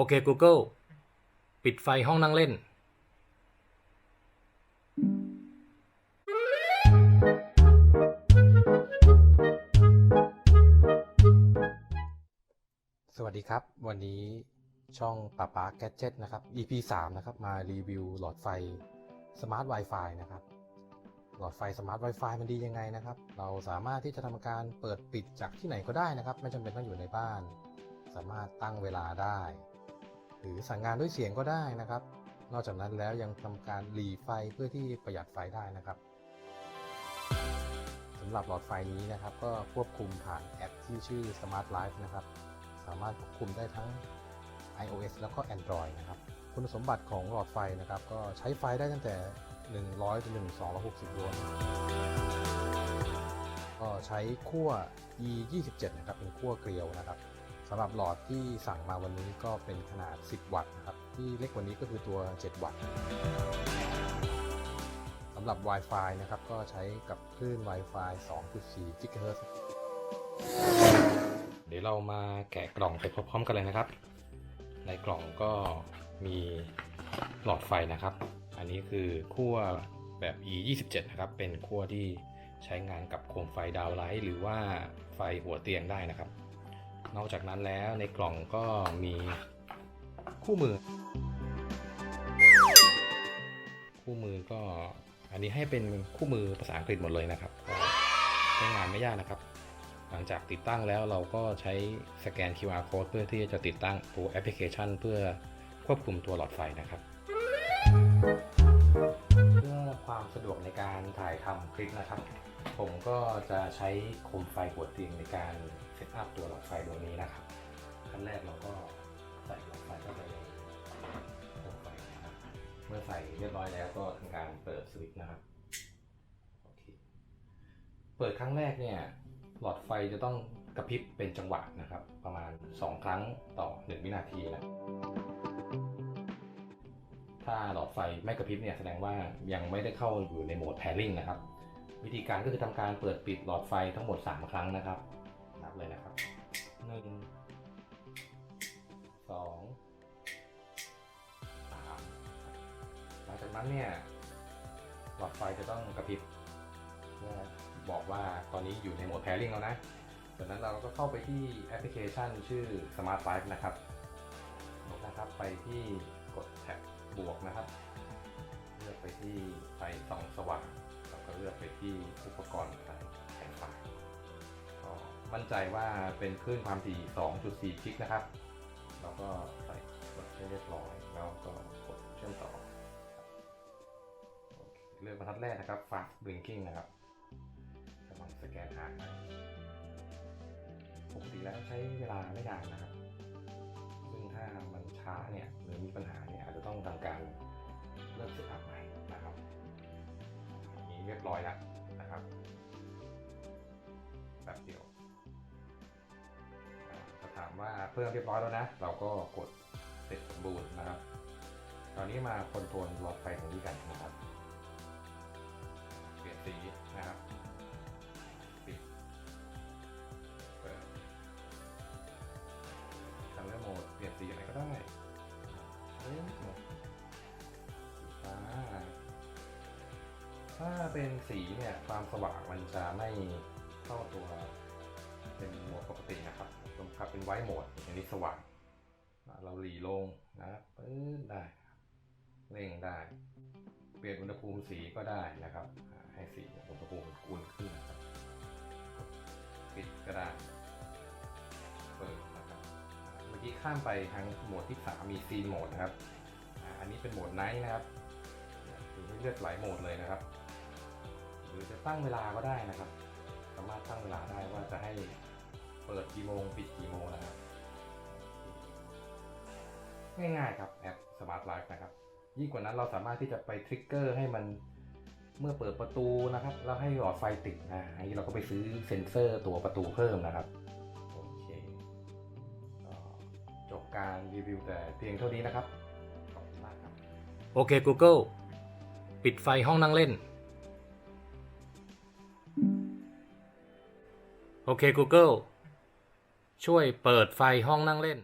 โอเค Google ปิดไฟห้องนั่งเล่น สวัสดีครับ วันนี้ช่องป้าป๊าแกจ e t นะครับ EP 3 นะครับ มารีวิวหลอดไฟ Smart Wi-Fi นะครับ หลอดไฟ Smart Wi-Fi มันดียังไงนะครับ เราสามารถที่จะทำการเปิดปิดจากที่ไหนก็ได้นะครับ ไม่จำเป็นต้องอยู่ในบ้าน สามารถตั้งเวลาได้ หรือสั่งงานด้วยเสียงก็ได้นะครับ นอกจากนั้นแล้วยังทำการหลีไฟเพื่อที่ประหยัดไฟได้นะครับสำหรับหลอดไฟนี้นะครับ ก็ควบคุมผ่านแอปที่ชื่อ Smart Life นะครับ สามารถควบคุมได้ทั้ง iOS แล้วก็ Android นะครับ คุณสมบัติของหลอดไฟนะครับ ก็ใช้ไฟได้ตั้งแต่ 100จนถึง260โวลต์ก็ใช้ขั้ว E 27 นะครับ เป็นขั้วเกลียวนะครับ สำหรับหลอดที่สั่งมาวันนี้ก็เป็นขนาด 10 วัตต์นะครับ ที่เล็กกว่านี้ก็คือตัว 7 วัตต์สำหรับ Wi-Fi นะครับ ก็ใช้กับคลื่น Wi-Fi 2.4 GHz เดี๋ยวเรามาแกะกล่องไปพร้อมๆกันเลยนะครับ ในกล่องก็มีหลอดไฟนะครับ อันนี้คือขั้วแบบ E 27นะครับ เป็นขั้วที่ใช้งานกับโคมไฟดาวไลท์หรือว่าไฟหัวเตียงได้นะครับ นอกจากนั้นแล้วในกล่องก็มีคู่มือ คู่มือก็อันนี้ให้เป็นคู่มือภาษาอังกฤษหมดเลยนะครับใช้งานไม่ยากนะครับ หลังจากติดตั้งแล้วเราก็ใช้สแกน QR code เพื่อที่จะติดตั้งตัวแอปพลิเคชัน เพื่อควบคุมตัวหลอดไฟนะครับ เพื่อความสะดวกในการถ่ายทำคลิปนะครับ ผมก็จะใช้โคมไฟหัวเตียงในการเซตอัพตัวหลอดไฟดวงนี้นะครับขั้นแรกเราก็ใส่หลอดไฟเข้าไปในโคมไฟนะครับ เมื่อใส่เรียบร้อยแล้วก็ทำการเปิดสวิตช์นะครับโอเคเปิดครั้งแรกเนี่ยหลอดไฟจะต้องกระพริบเป็นจังหวะนะครับ ประมาณ 2 ครั้งต่อ 1 วินาทีนะถ้าหลอดไฟไม่กระพริบเนี่ยแสดงว่ายังไม่ได้เข้าอยู่ในโหมด pairing นะครับ วิธีการก็คือทำการเปิดปิดหลอดไฟทั้งหมด 3 ครั้งนะครับ นับเลยนะครับ 1 2 3 หลังจากนั้นเนี่ยหลอดไฟจะต้องกระพริบเพื่อบอกว่าตอนนี้อยู่ในโหมด pairing แล้วนะจากนั้นเราก็เข้าไปที่แอปพลิเคชันชื่อ Smart Life นะครับนะครับไปที่กดแท็บบวกนะครับ เลือกไปที่ไฟส่องสว่าง ก็เลือกไปที่อุปกรณ์ต่างแสงไฟก็มั่นใจว่าเป็นคลื่นความถี่ 2.4กิกนะครับ เราก็ใส่กดให้เรียบร้อย แล้วก็กดเชื่อมต่อ เลือกบรรทัดแรกนะครับ fast blinking นะครับกำลังสแกนหาไปปกติแล้วใช้เวลาไม่นานนะครับ ซึ่งถ้ามันช้าเนี่ยหรือมีปัญหาเนี่ยอาจจะต้องทำการเริ่มเซตอัพใหม่ เรียบร้อยแล้วนะครับแบบเดียวจะถาถามว่าเพิ่มเรียบร้อยแล้วนะ เราก็กดเสร็จสมบูรณ์นะครับ ตอนนี้มาคอนโทรลหลอดไฟตรงนี้กันนะครับ ถ้าเป็นสีเนี่ยความสว่างมันจะไม่เข้าตัวเป็นโหมดปกตินะครับผมขับเป็นไวท์โหมดอันนี้สว่าง เราหลีลงนะปื้ดได้เร่งได้ เปลี่ยนอุณหภูมิสีก็ได้นะครับ ให้สีอุณหภูมิมันอุ่นขึ้นนะครับปิดก็ได้เปิดนะครับเมื่อกี้ข้ามไปทางโหมดที่3มีซีนโหมดนะครับ อันนี้เป็นโหมดไนท์นะครับคือให้เลือกหลายโหมดเลยนะครับ รือจะตั้งเวลาก็ได้นะครับ สามารถตั้งเวลาได้ว่าจะให้เปิดกี่โมงปิดกี่โมงนะครับ ง่ายๆครับแอป Smart Life นะครับ ยิ่งกว่านั้นเราสามารถที่จะไปทริกเกอร์ให้มันเมื่อเปิดประตูนะครับ แล้วให้หลอดไฟติดนะอันนี้เราก็ไปซื้อเซ็นเซอร์ตัวประตูเพิ่มนะครับโอเคจบการรีวิวแต่เพียงเท่านี้นะครับขอบคุณมากครับโอเค Google ปิดไฟห้องนั่งเล่น โอเค Google ช่วยเปิดไฟห้องนั่งเล่น